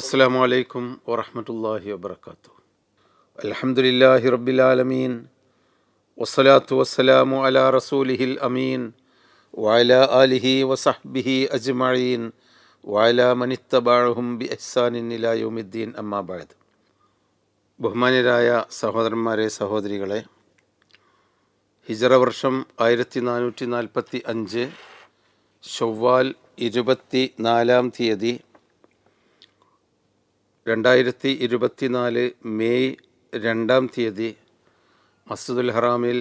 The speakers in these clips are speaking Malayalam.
അസ്സാം വലൈക്കും വറഹമത്തല്ലാഹി വബർക്കാത്തു അലഹമുല്ലാഹി റബിലാലമീൻ വസ്സലാത്തു വസ്സലാമു അലാ റസൂലിഹിൽ അമീൻ. വഅല ആലിഹി വസഹ്ബിഹി അജ്മഈൻ. വഅല മനിത്തബഅഹും ബി ഇഹ്സാനിൻ ഇലാ യൗമിദ്ദീൻ. അമ്മാ ബഅദ്. ബഹുമാന്യരായ സഹോദരന്മാരെ സഹോദരികളെ ഹിജറ വർഷം ആയിരത്തി നാനൂറ്റി നാൽപ്പത്തി അഞ്ച് ഷവ്വാൽ ഇരുപത്തി നാലാം തീയതി രണ്ടായിരത്തി ഇരുപത്തിനാല് മെയ് രണ്ടാം തീയതി മസ്ജിദുൽ ഹറാമിൽ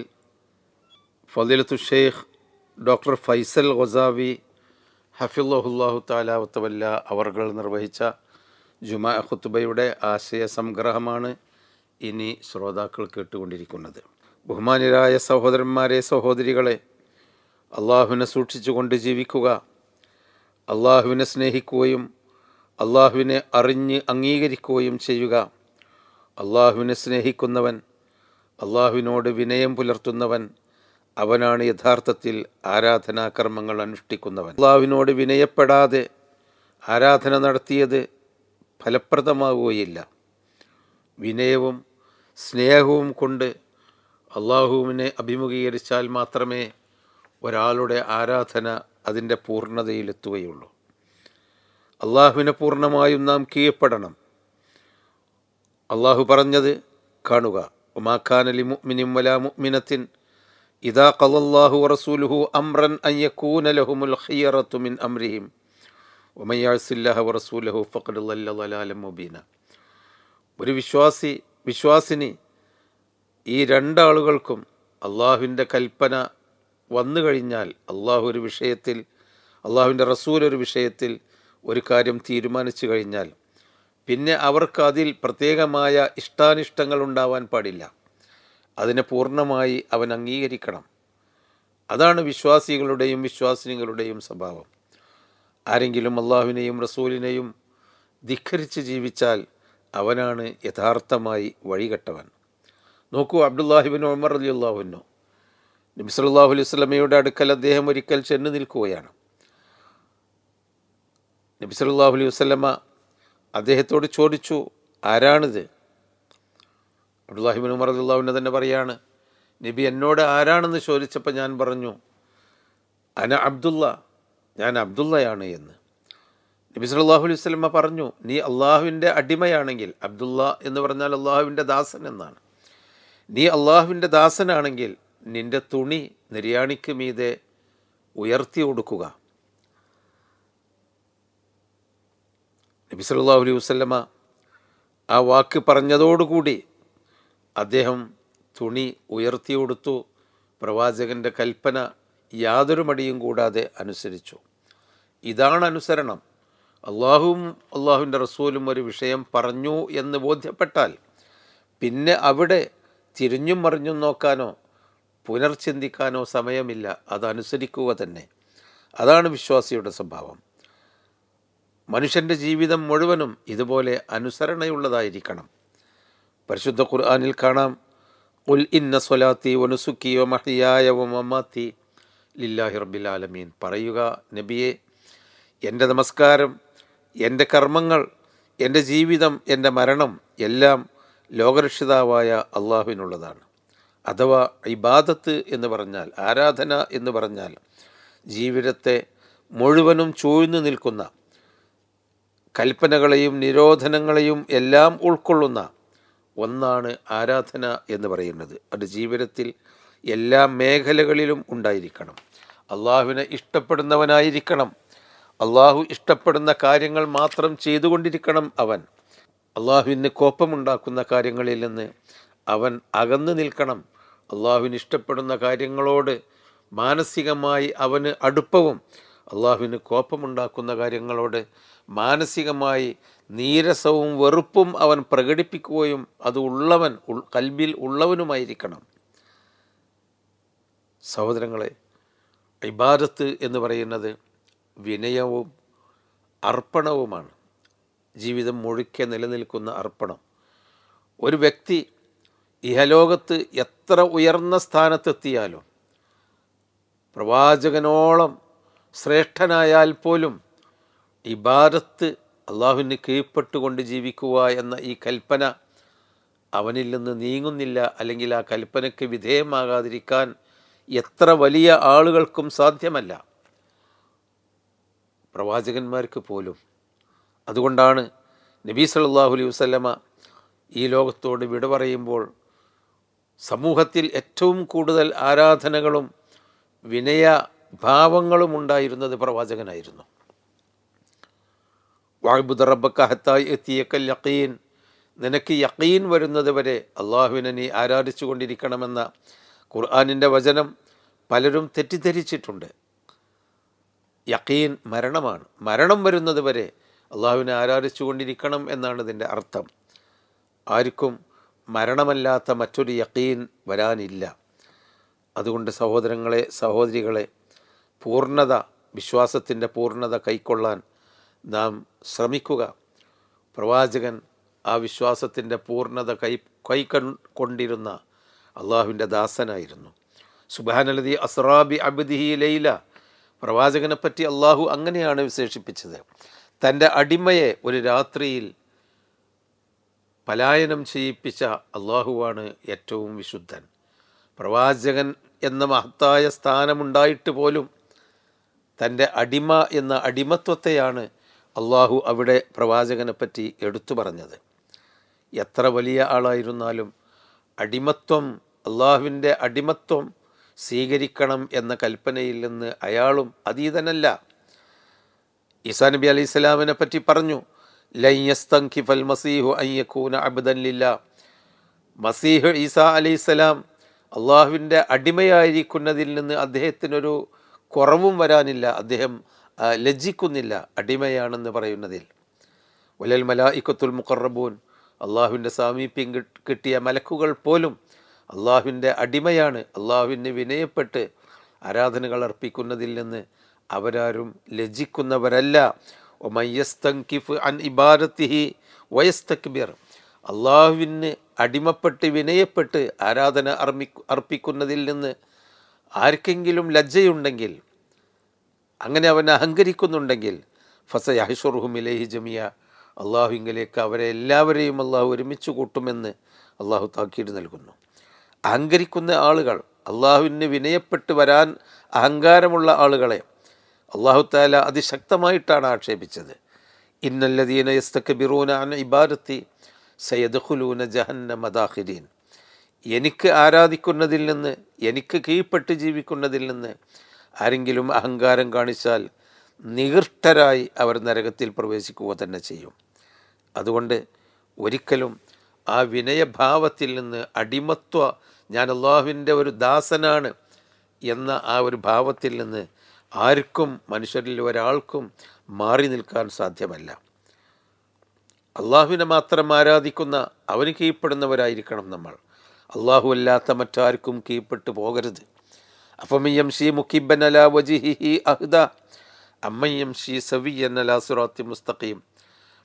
ഫദിലത്തു ഷെയ്ഖ് ഡോക്ടർ ഫൈസൽ ഗൊസാവി ഹഫിള്ളാഹുല്ലാഹു താലാവത്തവല്ല അവർകൾ നിർവഹിച്ച ജുമാ ഖുത്തുബയുടെ ആശയ സംഗ്രഹമാണ് ഇനി ശ്രോതാക്കൾ കേട്ടുകൊണ്ടിരിക്കുന്നത്. ബഹുമാനരായ സഹോദരന്മാരെ സഹോദരികളെ അള്ളാഹുവിനെ സൂക്ഷിച്ചുകൊണ്ട് ജീവിക്കുക അള്ളാഹുവിനെ സ്നേഹിക്കുകയും അള്ളാഹുവിനെ അറിഞ്ഞ് അംഗീകരിക്കുകയും ചെയ്യുക. അള്ളാഹുവിനെ സ്നേഹിക്കുന്നവൻ അള്ളാഹുവിനോട് വിനയം പുലർത്തുന്നവൻ അവനാണ് യഥാർത്ഥത്തിൽ ആരാധനാകർമ്മങ്ങൾ അനുഷ്ഠിക്കുന്നവൻ. അള്ളാഹുവിനോട് വിനയപ്പെടാതെ ആരാധന നടത്തിയത് ഫലപ്രദമാവുകയില്ല. വിനയവും സ്നേഹവും കൊണ്ട് അള്ളാഹുവിനെ അഭിമുഖീകരിച്ചാൽ മാത്രമേ ഒരാളുടെ ആരാധന അതിന്റെ പൂർണതയിലെത്തുകയുള്ളൂ. അള്ളാഹുവിനെ പൂർണമായും നാം കീഴ്പ്പെടണം. അള്ളാഹു പറഞ്ഞത് കാണുക. ഉമാഖാനലി മുഅ്മിനിൻ വലാ മുഅ്മിനത്തിൻ ഇദാ ഖലല്ലാഹു വറസൂലുഹു അംറൻ അൻ യകൂന ലഹുമുൽ ഖിയറത്തു മിൻ അംരിഹിം. വമൻ യഅസില്ലാഹ വറസൂലഹു ഫഖദ് ളല്ല ളലാലൻ മുബീന. ഒരു വിശ്വാസി വിശ്വാസിനി ഈ രണ്ടാളുകൾക്കും അള്ളാഹുവിന്റെ കൽപ്പന വന്നു കഴിഞ്ഞാൽ അള്ളാഹു ഒരു വിഷയത്തിൽ അള്ളാഹുവിന്റെ റസൂൽ ഒരു വിഷയത്തിൽ ഒരു കാര്യം തീരുമാനിച്ചു കഴിഞ്ഞാൽ പിന്നെ അവർക്ക് അതിൽ പ്രത്യേകമായ ഇഷ്ടാനിഷ്ടങ്ങൾ ഉണ്ടാവാൻ പാടില്ല. അതിനെ പൂർണമായി അവൻ അംഗീകരിക്കണം. അതാണ് വിശ്വാസികളുടെയും വിശ്വാസിനികളുടെയും സ്വഭാവം. ആരെങ്കിലും അള്ളാഹുവിനെയും റസൂലിനെയും ധിഖരിച്ച് ജീവിച്ചാൽ അവനാണ് യഥാർത്ഥമായി വഴികെട്ടവൻ. നോക്കൂ അബ്ദുല്ലാഹിബിൻ ഉമർ അലി അള്ളാഹുനു നബി സല്ലല്ലാഹു അലൈഹി അടുക്കൽ അദ്ദേഹം ഒരിക്കൽ ചെന്ന് നിൽക്കുകയാണ്. നബി സല്ലല്ലാഹു അലൈഹി വസല്ലമ അദ്ദേഹത്തോട് ചോദിച്ചു ആരാണിത്? അബ്ദുല്ലാഹിബിൻ ഉമർ അള്ളാഹുവിനെ തന്നെ പറയാണ് നബി എന്നോട് ആരാണെന്ന് ചോദിച്ചപ്പോൾ ഞാൻ പറഞ്ഞു അന അബ്ദുള്ള ഞാൻ അബ്ദുള്ളയാണ് എന്ന്. നബി സല്ലല്ലാഹു അലൈഹി വസല്ലമ പറഞ്ഞു നീ അള്ളാഹുവിന്റെ അടിമയാണെങ്കിൽ അബ്ദുള്ള എന്ന് പറഞ്ഞാൽ അള്ളാഹുവിന്റെ ദാസൻ എന്നാണ്. നീ അള്ളാഹുവിന്റെ ദാസനാണെങ്കിൽ നിന്റെ തുണി നിര്യാണിക്ക് മീതെ ഉയർത്തി കൊടുക്കുക നബി സല്ലല്ലാഹു അലൈഹി വസല്ലമ ആ വാക്ക് പറഞ്ഞതോടുകൂടി അദ്ദേഹം തുണി ഉയർത്തി കൊടുത്തു. പ്രവാചകന്റെ കൽപ്പന യാതൊരു മടിയും കൂടാതെ അനുസരിച്ചു. ഇതാണ് അനുസരണം. അള്ളാഹുവും അള്ളാഹുവിന്റെ റസൂലും ഒരു വിഷയം പറഞ്ഞു എന്ന് ബോധ്യപ്പെട്ടാൽ പിന്നെ അവിടെ തിരിഞ്ഞും മറിഞ്ഞും നോക്കാനോ പുനർചിന്തിക്കാനോ സമയമില്ല. അതനുസരിക്കുക തന്നെ. അതാണ് വിശ്വാസിയുടെ സ്വഭാവം. മനുഷ്യന്റെ ജീവിതം മുഴുവനും ഇതുപോലെ അനുസരണയുള്ളതായിരിക്കണം. പരിശുദ്ധ ഖുർആാനിൽ കാണാം ഉൽ ഇന്ന സ്വലാത്തി വനുസുക്കി മഹിയായ വ മമാത്തി ലില്ലാഹി റബ്ബിൽ ആലമീൻ. പറയുക നബിയെ എന്റെ നമസ്കാരം എന്റെ കർമ്മങ്ങൾ എന്റെ ജീവിതം എന്റെ മരണം എല്ലാം ലോകരക്ഷിതാവായ അള്ളാഹുവിനുള്ളതാണ്. അഥവാ ഇബാദത്ത് എന്ന് പറഞ്ഞാൽ ആരാധന എന്ന് പറഞ്ഞാൽ ജീവിതത്തെ മുഴുവനും ചൂഴ്ന്നു നിൽക്കുന്ന കൽപ്പനകളെയും നിരോധനങ്ങളെയും എല്ലാം ഉൾക്കൊള്ളുന്ന ഒന്നാണ് ആരാധന എന്ന് പറയുന്നത്. അത് ജീവിതത്തിൽ എല്ലാ മേഖലകളിലും ഉണ്ടായിരിക്കണം. അള്ളാഹുവിനെ ഇഷ്ടപ്പെടുന്നവനായിരിക്കണം. അള്ളാഹു ഇഷ്ടപ്പെടുന്ന കാര്യങ്ങൾ മാത്രം ചെയ്തുകൊണ്ടിരിക്കണം അവൻ. അള്ളാഹുവിന് കോപ്പമുണ്ടാക്കുന്ന കാര്യങ്ങളിൽ നിന്ന് അവൻ അകന്നു നിൽക്കണം. അള്ളാഹുവിന് ഇഷ്ടപ്പെടുന്ന കാര്യങ്ങളോട് മാനസികമായി അവന് അടുപ്പവും അള്ളാഹുവിന് കോപ്പമുണ്ടാക്കുന്ന കാര്യങ്ങളോട് മാനസികമായി നീരസവും വെറുപ്പും അവൻ പ്രകടിപ്പിക്കുകയും അത് ഉള്ളവൻ കൽബിൽ ഉള്ളവനുമായിരിക്കണം. സഹോദരങ്ങളെ ഇബാദത്ത് എന്ന് പറയുന്നത് വിനയവും അർപ്പണവുമാണ്. ജീവിതം മുഴുക്കെ നിലനിൽക്കുന്ന അർപ്പണം. ഒരു വ്യക്തി ഇഹലോകത്ത് എത്ര ഉയർന്ന സ്ഥാനത്തെത്തിയാലും പ്രവാചകനോളം ശ്രേഷ്ഠനായാൽ പോലും ഇബാദത്ത് അള്ളാഹുവിന് കീഴ്പ്പെട്ടുകൊണ്ട് ജീവിക്കുക എന്ന ഈ കൽപ്പന അവനിൽ നിന്ന് നീങ്ങുന്നില്ല. അല്ലെങ്കിൽ ആ കൽപ്പനയ്ക്ക് വിധേയമാകാതിരിക്കാൻ എത്ര വലിയ ആളുകൾക്കും സാധ്യമല്ല. പ്രവാചകന്മാർക്ക് പോലും. അതുകൊണ്ടാണ് നബീ സല്ലല്ലാഹു അലൈഹി വസല്ലമ ഈ ലോകത്തോട് വിട പറയുമ്പോൾ സമൂഹത്തിൽ ഏറ്റവും കൂടുതൽ ആരാധനകളും വിനയ ഭാവങ്ങളും ഉണ്ടായിരുന്നത് പ്രവാചകനായിരുന്നു. വാഴ്ബുദ റബ്ബക്ക ഹത്തായി എത്തിയക്കൽ യക്കീൻ നിനക്ക് യക്കീൻ വരുന്നത് വരെ അള്ളാഹുവിനെ നീ ആരാധിച്ചു കൊണ്ടിരിക്കണമെന്ന ഖുർആാനിന്റെ വചനം പലരും തെറ്റിദ്ധരിച്ചിട്ടുണ്ട്. യക്കീൻ മരണമാണ്. മരണം വരുന്നത് വരെ അള്ളാഹുവിനെ ആരാധിച്ചു കൊണ്ടിരിക്കണം എന്നാണ് ഇതിന്റെ അർത്ഥം. ആർക്കും മരണമല്ലാത്ത മറ്റൊരു യക്കീൻ വരാനില്ല. അതുകൊണ്ട് സഹോദരങ്ങളെ സഹോദരികളെ പൂർണത വിശ്വാസത്തിന്റെ പൂർണത കൈക്കൊള്ളാൻ നാം ശ്രമിക്കുക. പ്രവാചകൻ ആ വിശ്വാസത്തിന്റെ പൂർണത കൈ കൈക്കൊണ്ടിരുന്ന അള്ളാഹുവിന്റെ ദാസനായിരുന്നു. സുബാനലതി അസ്രാബി അബ്ദിഹി ലൈല. പ്രവാചകനെപ്പറ്റി അള്ളാഹു അങ്ങനെയാണ് വിശേഷിപ്പിച്ചത്. തന്റെ അടിമയെ ഒരു രാത്രിയിൽ പലായനം ചെയ്യിപ്പിച്ച അള്ളാഹുവാണ് ഏറ്റവും വിശുദ്ധൻ. പ്രവാചകൻ എന്ന മഹത്തായ സ്ഥാനമുണ്ടായിട്ട് പോലും തന്റെ അടിമ എന്ന അടിമത്വത്തെയാണ് അള്ളാഹു അവിടെ പ്രവാചകനെപ്പറ്റി എടുത്തു പറഞ്ഞത്. എത്ര വലിയ ആളായിരുന്നാലും അടിമത്വം അള്ളാഹുവിന്റെ അടിമത്വം സ്വീകരിക്കണം എന്ന കൽപ്പനയിൽ നിന്ന് അയാളും അതീതനല്ല. ഈസാ നബി അലൈഹി സ്വലാമിനെ പറ്റി പറഞ്ഞു ലയ്യസ്തങ്കിഫൽ മസീഹു അയ്യക്കൂന അബ്ദല്ലില്ല മസീഹ് ഈസാ അലൈഹി സ്വലാം അള്ളാഹുവിന്റെ അടിമയായിരിക്കുന്നതിൽ നിന്ന് അദ്ദേഹത്തിനൊരു കുറവും വരാനില്ല. അദ്ദേഹം ലജ്ജിക്കുന്നില്ല അടിമയാണെന്ന് പറയുന്നതിൽ. വലൽ മലായിക്കത്തുൽ മുഖറബൂൻ അള്ളാഹുവിന്റെ സാമീപ്യം കിട്ട്- കിട്ടിയ മലക്കുകൾ പോലും അള്ളാഹുവിന്റെ അടിമയാണ് അള്ളാഹുവിന് വിനയപ്പെട്ട് ആരാധനകൾ അർപ്പിക്കുന്നതിൽ നിന്ന് അവരാരും ലജ്ജിക്കുന്നവരല്ല. ഒമയ്യസ്തങ്കിഫ് അൻ ഇബാദത്തിഹി വയസ്തക്ബിർ അള്ളാഹുവിന് അടിമപ്പെട്ട് വിനയപ്പെട്ട് ആരാധന അർമ്മി അർപ്പിക്കുന്നതിൽ നിന്ന് ആർക്കെങ്കിലും ലജ്ജയുണ്ടെങ്കിൽ അങ്ങനെ അവൻ അഹങ്കരിക്കുന്നുണ്ടെങ്കിൽ ഫസ യഹ്ഷുറുഹുമിലേഹി ജമിയ അള്ളാഹുവിങ്കിലേക്ക് അവരെ എല്ലാവരെയും അള്ളാഹു ഒരുമിച്ച് കൂട്ടുമെന്ന് അള്ളാഹു താക്കീട് നൽകുന്നു. അഹങ്കരിക്കുന്ന ആളുകൾ അള്ളാഹുവിന് വിനയപ്പെട്ട് വരാൻ അഹങ്കാരമുള്ള ആളുകളെ അള്ളാഹു താല അതിശക്തമായിട്ടാണ് ആക്ഷേപിച്ചത്. ഇന്നല്ലദീന യസ്തക്ബിറൂന അൻ ഇബാദത്തി സയദ്ഖുലൂന ജഹന്നമ ദാഖിരീൻ എനിക്ക് ആരാധിക്കുന്നതിൽ നിന്ന് എനിക്ക് കീഴ്പ്പെട്ട് ജീവിക്കുന്നതിൽ നിന്ന് ആരെങ്കിലും അഹങ്കാരം കാണിച്ചാൽ നികൃഷ്ടരായി അവർ നരകത്തിൽ പ്രവേശിക്കുക തന്നെ ചെയ്യും. അതുകൊണ്ട് ഒരിക്കലും ആ വിനയഭാവത്തിൽ നിന്ന് അടിമത്വ ഞാൻ അള്ളാഹുവിന്റെ ഒരു ദാസനാണ് എന്ന ആ ഒരു ഭാവത്തിൽ നിന്ന് ആർക്കും മനുഷ്യരിൽ ഒരാൾക്കും മാറി നിൽക്കാൻ സാധ്യമല്ല. അള്ളാഹുവിനെ മാത്രം ആരാധിക്കുന്ന അവന് കീഴ്പ്പെടുന്നവരായിരിക്കണം നമ്മൾ. അള്ളാഹു അല്ലാത്ത മറ്റാർക്കും കീഴ്പ്പെട്ടു പോകരുത്. മുസ്തഖീം.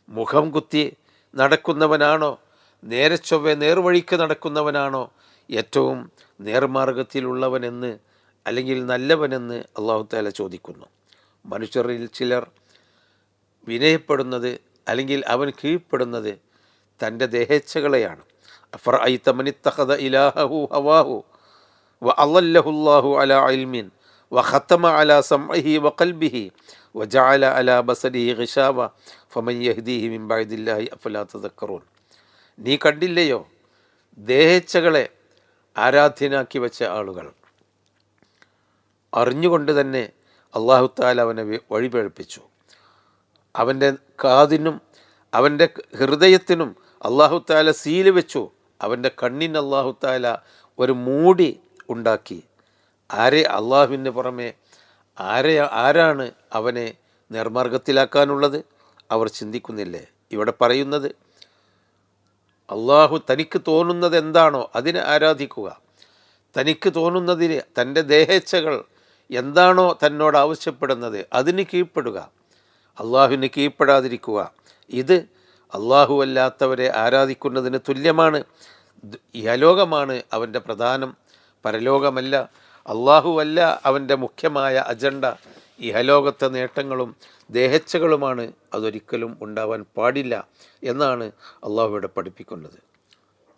മുഖം കുത്തി നടക്കുന്നവനാണോ? നേരെ ചൊവ്വെ നേർവഴിക്ക് നടക്കുന്നവനാണോ? ഏറ്റവും നേർമാർഗത്തിലുള്ളവനെന്ന് അല്ലെങ്കിൽ നല്ലവനെന്ന് അള്ളാഹു താല ചോദിക്കുന്നു. മനുഷ്യരിൽ ചിലർ വിനയപ്പെടുന്നത് അല്ലെങ്കിൽ അവൻ കീഴ്പ്പെടുന്നത് തന്റെ ദേഹേച്ഛകളെയാണ്. അഫർ ഐ തമനിത്തഹദ ഇലാഹു ഹവാഹു. വ അള്ളല്ലഹുല്ലാഹു അല ഇൽമിൻ വ ഖത്തമ അല സംഅഹി വ ഖൽബിഹി വ ജഅല അല ബസരിഹി ഖിശാവ ഫമൻ യഹ്ദീഹി മിൻ ബഅദില്ലാഹി അഫലാ തദക്കറൂൻ. നീ കണ്ടില്ലയോ? ദേഹേച്ഛകളെ ആരാധ്യനാക്കി വെച്ച ആളുകൾ. അറിഞ്ഞുകൊണ്ട് തന്നെ അള്ളാഹു താല അവനെ വഴിപഴപ്പിച്ചു അവന്റെ കാതിനും അവന്റെ ഹൃദയത്തിനും അള്ളാഹു താല സീൽ വെച്ചു. അവന്റെ കണ്ണിന് അള്ളാഹു താല ഒരു മൂടി ഉണ്ടാക്കി. ആരെ അള്ളാഹുവിന് പുറമെ ആരെ ആരാണ് അവനെ നിർമാർഗത്തിലാക്കാനുള്ളത്? അവർ ചിന്തിക്കുന്നില്ലേ? ഇവിടെ പറയുന്നത് അള്ളാഹു തനിക്ക് തോന്നുന്നത് എന്താണോ അതിനെ ആരാധിക്കുക. തനിക്ക് തോന്നുന്നതിന് തന്റെ ദേഹേച്ഛകൾ എന്താണോ തന്നോട് ആവശ്യപ്പെടുന്നത് അതിന് കീഴ്പ്പെടുക. അള്ളാഹുവിന് കീഴ്പ്പെടാതിരിക്കുക. ഇത് അള്ളാഹു അല്ലാത്തവരെ ആരാധിക്കുന്നതിന് തുല്യമാണ്. യലോകമാണ് അവന്റെ പ്രധാനം. പരലോകമല്ല അള്ളാഹുവല്ല അവന്റെ മുഖ്യമായ അജണ്ട. ഇഹലോകത്തെ നേട്ടങ്ങളും ദേഹച്ചകളുമാണ് അതൊരിക്കലും ഉണ്ടാവാൻ പാടില്ല എന്നാണ് അള്ളാഹു ഇവിടെ പഠിപ്പിക്കുന്നത്.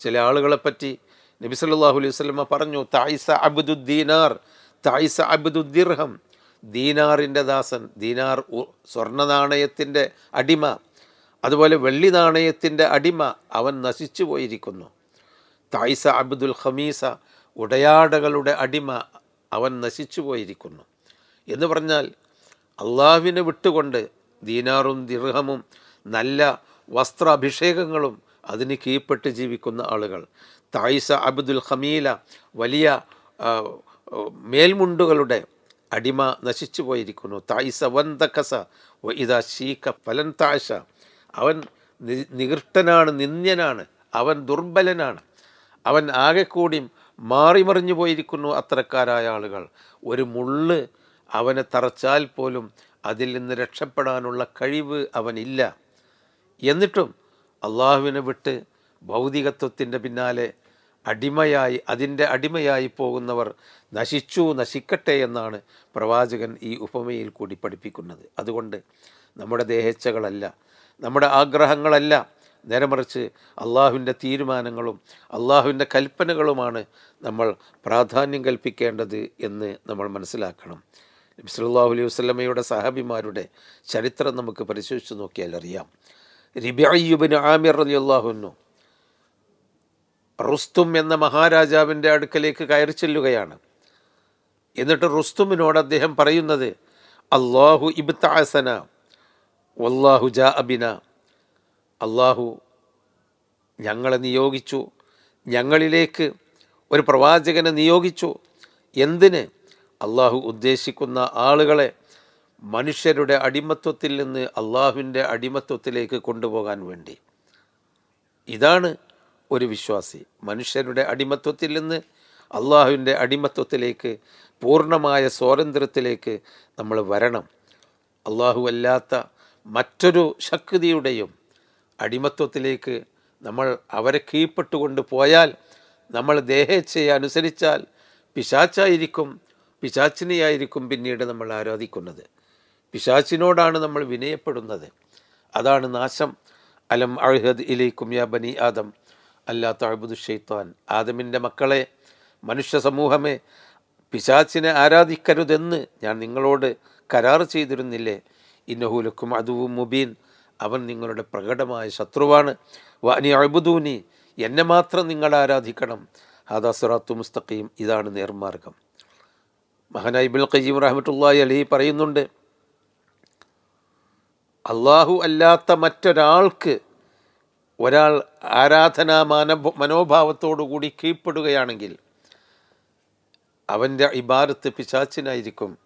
ചില ആളുകളെ പറ്റി നബി സല്ലല്ലാഹു അലൈഹി സ്വലമ പറഞ്ഞു തായിസ അബ്ദുദ്ദീനാർ തായിസ അബ്ദുദ്ദിർഹം ദീനാറിന്റെ ദാസൻ ദീനാർ സ്വർണ നാണയത്തിന്റെ അടിമ. അതുപോലെ വെള്ളി നാണയത്തിന്റെ അടിമ അവൻ നശിച്ചു പോയിരിക്കുന്നു. തായിസ അബ്ദുൽ ഖമീസ ഉടയാടകളുടെ അടിമ അവൻ നശിച്ചു പോയിരിക്കുന്നു. എന്ന് പറഞ്ഞാൽ അള്ളാഹുവിനെ വിട്ടുകൊണ്ട് ദീനാറും ദിർഹമും നല്ല വസ്ത്രാഭിഷേകങ്ങളും അതിന് കീഴ്പ്പെട്ട് ജീവിക്കുന്ന ആളുകൾ. തായിസ അബ്ദുൽ ഹമീല വലിയ മേൽമുണ്ടുകളുടെ അടിമ നശിച്ചു പോയിരിക്കുന്നു. തായിസ വന്തക്കസ ഇതാ ഷീക്ക ഫലൻ താശ. അവൻ നികൃഷ്ടനാണ് നിന്ദ്യനാണ്. അവൻ ദുർബലനാണ്. അവൻ ആകെ കൂടിയും മാറിമറിഞ്ഞു പോയിരിക്കുന്നു അത്തരക്കാരായ ആളുകൾ. ഒരു മുള്ള് അവനെ തറച്ചാൽ പോലും അതിൽ നിന്ന് രക്ഷപ്പെടാനുള്ള കഴിവ് അവനില്ല. എന്നിട്ടും അള്ളാഹുവിനെ വിട്ട് ഭൗതികത്വത്തിന്റെ പിന്നാലെ അടിമയായി അതിന്റെ അടിമയായി പോകുന്നവർ നശിച്ചു നശിക്കട്ടെ എന്നാണ് പ്രവാചകൻ ഈ ഉപമയിൽ കൂടി പഠിപ്പിക്കുന്നത്. അതുകൊണ്ട് നമ്മുടെ ദേഹേച്ഛകളല്ല നമ്മുടെ ആഗ്രഹങ്ങളല്ല നേരെ മറിച്ച് അള്ളാഹുവിന്റെ തീരുമാനങ്ങളും അള്ളാഹുവിന്റെ കൽപ്പനകളുമാണ് നമ്മൾ പ്രാധാന്യം കൽപ്പിക്കേണ്ടത് എന്ന് നമ്മൾ മനസ്സിലാക്കണം. നബി സല്ലല്ലാഹു അലൈഹി വസ്ലമയുടെ സഹാബിമാരുടെ ചരിത്രം നമുക്ക് പരിശോധിച്ച് നോക്കിയാൽ അറിയാം. റിബിഅയ്യുബിന് ആമിർ അലി അള്ളാഹുനു റുസ്തും എന്ന മഹാരാജാവിന്റെ അടുക്കലേക്ക് കയറി ചെല്ലുകയാണ്. എന്നിട്ട് റുസ്തുമിനോട് അദ്ദേഹം പറയുന്നത് അള്ളാഹു ഇബ്താസന വല്ലാഹു ജാ അബിന അള്ളാഹു ഞങ്ങളെ നിയോഗിച്ചു ഞങ്ങളിലേക്ക് ഒരു പ്രവാചകനെ നിയോഗിച്ചു. എന്തിന്? അള്ളാഹു ഉദ്ദേശിക്കുന്ന ആളുകളെ മനുഷ്യരുടെ അടിമത്വത്തിൽ നിന്ന് അള്ളാഹുവിന്റെ അടിമത്വത്തിലേക്ക് കൊണ്ടുപോകാൻ വേണ്ടി. ഇതാണ് ഒരു വിശ്വാസി. മനുഷ്യരുടെ അടിമത്വത്തിൽ നിന്ന് അള്ളാഹുവിന്റെ അടിമത്വത്തിലേക്ക് പൂർണമായ സ്വാതന്ത്ര്യത്തിലേക്ക് നമ്മൾ വരണം. അള്ളാഹു അല്ലാത്ത മറ്റൊരു ശക്തിയുടെയും അടിമത്വത്തിലേക്ക് നമ്മൾ അവരെ കീഴ്പ്പെട്ടുകൊണ്ട് പോയാൽ നമ്മൾ ദേഹേച്ഛയെ അനുസരിച്ചാൽ പിശാച്ചായിരിക്കും പിശാച്ചിനെയായിരിക്കും പിന്നീട് നമ്മൾ ആരാധിക്കുന്നത്. പിശാച്ചിനോടാണ് നമ്മൾ വിനയപ്പെടുന്നത്. അതാണ് നാശം. അലം അഴുഹദ് ഇലൈക്കും യാ ബനി ആദം. അല്ലാ തഅബുദു ഷെയ്ത്താൻ ആദമിന്റെ മക്കളെ മനുഷ്യ സമൂഹമേ പിശാച്ചിനെ ആരാധിക്കരുതെന്ന് ഞാൻ നിങ്ങളോട് കരാർ ചെയ്തിരുന്നില്ലേ? ഇന്നഹൂലക്കും അതുവും മുബീൻ. അവൻ നിങ്ങളുടെ പ്രകടമായ ശത്രുവാണ്. വാനി അഴുബുദൂനി എന്നെ മാത്രം നിങ്ങൾ ആരാധിക്കണം. ഹാദാ സുറാത്തു മുസ്തഖീം ഇതാണ് നേർമാർഗം. മഹനായി ബിൽ ഖയ്യീം റഹ്മത്തുള്ളാഹി അലി പറയുന്നുണ്ട് അള്ളാഹു അല്ലാത്ത മറ്റൊരാൾക്ക് ഒരാൾ ആരാധനാ മാനഭ മനോഭാവത്തോടുകൂടി കീഴ്പ്പെടുകയാണെങ്കിൽ അവന്റെ ഇബാരത്ത് പിശാച്ചിനായിരിക്കും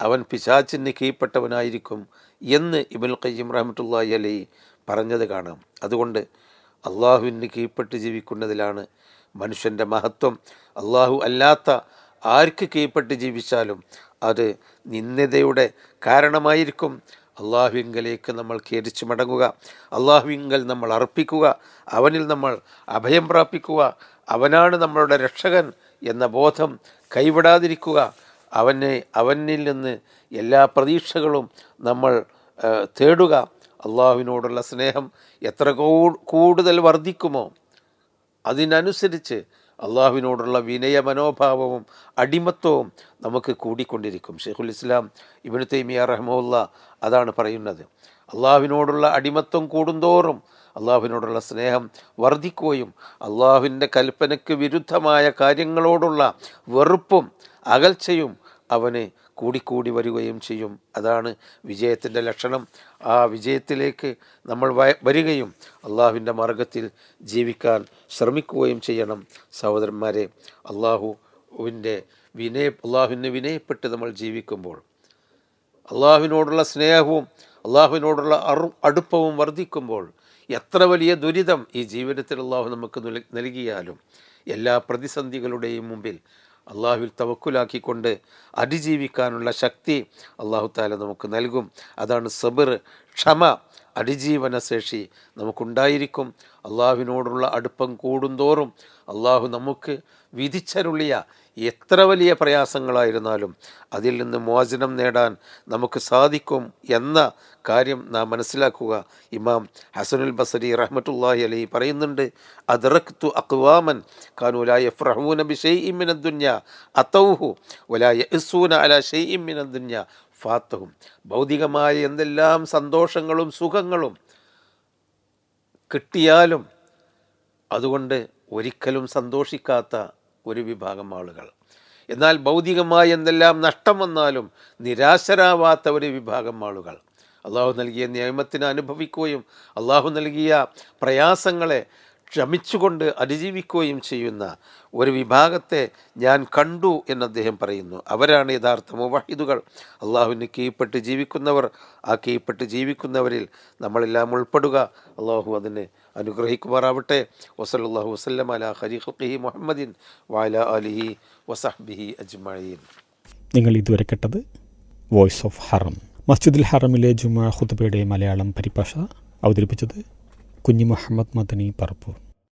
അവൻ പിശാച്ചിന് കീഴ്പ്പെട്ടവനായിരിക്കും എന്ന് ഇബുൽ ഖയ്യം റഹമത്തുല്ലാഹി അലൈ പറഞ്ഞത് കാണാം. അതുകൊണ്ട് അള്ളാഹുവിന് കീഴ്പ്പെട്ട് ജീവിക്കുന്നതിലാണ് മനുഷ്യന്റെ മഹത്വം. അള്ളാഹു അല്ലാത്ത ആർക്ക് കീഴ്പ്പെട്ട് ജീവിച്ചാലും അത് നിന്ദതയുടെ കാരണമായിരിക്കും. അള്ളാഹുവിങ്കലേക്ക് നമ്മൾ ഖേദിച്ചു മടങ്ങുക അള്ളാഹുവിങ്കൽ നമ്മൾ അർപ്പിക്കുക അവനിൽ നമ്മൾ അഭയം പ്രാപിക്കുക അവനാണ് നമ്മളുടെ രക്ഷകൻ എന്ന ബോധം കൈവിടാതിരിക്കുക അവനെ അവനിൽ നിന്ന് എല്ലാ പ്രതീക്ഷകളും നമ്മൾ തേടുക. അള്ളാഹുവിനോടുള്ള സ്നേഹം എത്ര കൂടുതൽ വർദ്ധിക്കുമോ? അതിനനുസരിച്ച് അള്ളാഹുവിനോടുള്ള വിനയ മനോഭാവവും അടിമത്വവും നമുക്ക് കൂടിക്കൊണ്ടിരിക്കും. ഷെയ്ഖുൽ ഇസ്ലാം ഇബിന് തൈമിയ റഹ്മുല്ല അതാണ് പറയുന്നത്. അള്ളാഹുവിനോടുള്ള അടിമത്വം കൂടുന്തോറും അള്ളാഹുവിനോടുള്ള സ്നേഹം വർദ്ധിക്കുകയും അള്ളാഹുവിന്റെ കൽപ്പനയ്ക്ക് വിരുദ്ധമായ കാര്യങ്ങളോടുള്ള വെറുപ്പും അകൽച്ചയും അവന് കൂടിക്കൂടി വരികയും ചെയ്യും. അതാണ് വിജയത്തിന്റെ ലക്ഷണം. ആ വിജയത്തിലേക്ക് നമ്മൾ വരികയും അള്ളാഹുവിന്റെ മാർഗത്തിൽ ജീവിക്കാൻ ശ്രമിക്കുകയും ചെയ്യണം സഹോദരന്മാരെ. അള്ളാഹുവിന്റെ വിനയ അള്ളാഹുവിന് വിനയപ്പെട്ട് നമ്മൾ ജീവിക്കുമ്പോൾ അള്ളാഹുവിനോടുള്ള സ്നേഹവും അള്ളാഹുവിനോടുള്ള അടുപ്പവും വർദ്ധിക്കുമ്പോൾ എത്ര വലിയ ദുരിതം ഈ ജീവിതത്തിൽ അള്ളാഹു നമുക്ക് നൽകിയാലും എല്ലാ പ്രതിസന്ധികളുടെയും മുമ്പിൽ അള്ളാഹുവിൽ തവക്കുലാക്കിക്കൊണ്ട് അതിജീവിക്കാനുള്ള ശക്തി അള്ളാഹു താല നമുക്ക് നൽകും. അതാണ് സബർ ക്ഷമ അതിജീവന ശേഷി നമുക്കുണ്ടായിരിക്കും. അള്ളാഹുവിനോടുള്ള അടുപ്പം കൂടുന്തോറും അള്ളാഹു നമുക്ക് വിധിച്ചരുളിയ എത്ര വലിയ പ്രയാസങ്ങളായിരുന്നാലും അതിൽ നിന്ന് മോചനം നേടാൻ നമുക്ക് സാധിക്കും എന്ന കാര്യം നാം മനസ്സിലാക്കുക. ഇമാം ഹസനുൽ ബസരി റഹ്മത്തുല്ലാഹി അലി പറയുന്നുണ്ട് അദ്റക്തു അക്വാമൻ കാനൂല യഫ്രഹൂന ബിഷൈഇൻ മിന ദുന്യ അതൗഹു വലാ അല ഷൈഇൻ മിന ദുനിയ ഫാത്തഹും. ഭൗതികമായ എന്തെല്ലാം സന്തോഷങ്ങളും സുഖങ്ങളും കിട്ടിയാലും അതുകൊണ്ട് ഒരിക്കലും സന്തോഷിക്കാത്ത ഒരു വിഭാഗം ആളുകൾ. എന്നാൽ ഭൗതികമായി എന്തെല്ലാം നഷ്ടം വന്നാലും നിരാശരാവാത്ത ഒരു വിഭാഗം ആളുകൾ. അള്ളാഹു നൽകിയ നിയമത്തിന് അനുഭവിക്കുകയും അള്ളാഹു നൽകിയ പ്രയാസങ്ങളെ ക്ഷമിച്ചുകൊണ്ട് അതിജീവിക്കുകയും ചെയ്യുന്ന ഒരു വിഭാഗത്തെ ഞാൻ കണ്ടു എന്ന് അദ്ദേഹം പറയുന്നു. അവരാണ് യഥാർത്ഥ മുവാഹിദുകൾ അള്ളാഹുവിന് കീഴ്പ്പെട്ട് ജീവിക്കുന്നവർ. ആ കീഴ്പ്പെട്ട് ജീവിക്കുന്നവരിൽ നമ്മളെല്ലാം ഉൾപ്പെടുക. അള്ളാഹു അതിനെ അനുഗ്രഹിക്കുമാറാവട്ടെ. വസലാഹു വസ്ലം അല ഹരിഹി മുഹമ്മദിൻ വാല അലിഹി വസഹ്ബിഹി അജ്മീൻ നിങ്ങൾ ഇതുവരെ കേട്ടത് വോയിസ് ഓഫ് ഹറം. മസ്ജിദുൽ ഹറമിലെ ജുമാ ഖുത്ബയുടെ മലയാളം പരിഭാഷ അവതരിപ്പിച്ചത് കുഞ്ഞി മുഹമ്മദ് മദനി പറപ്പൂർ.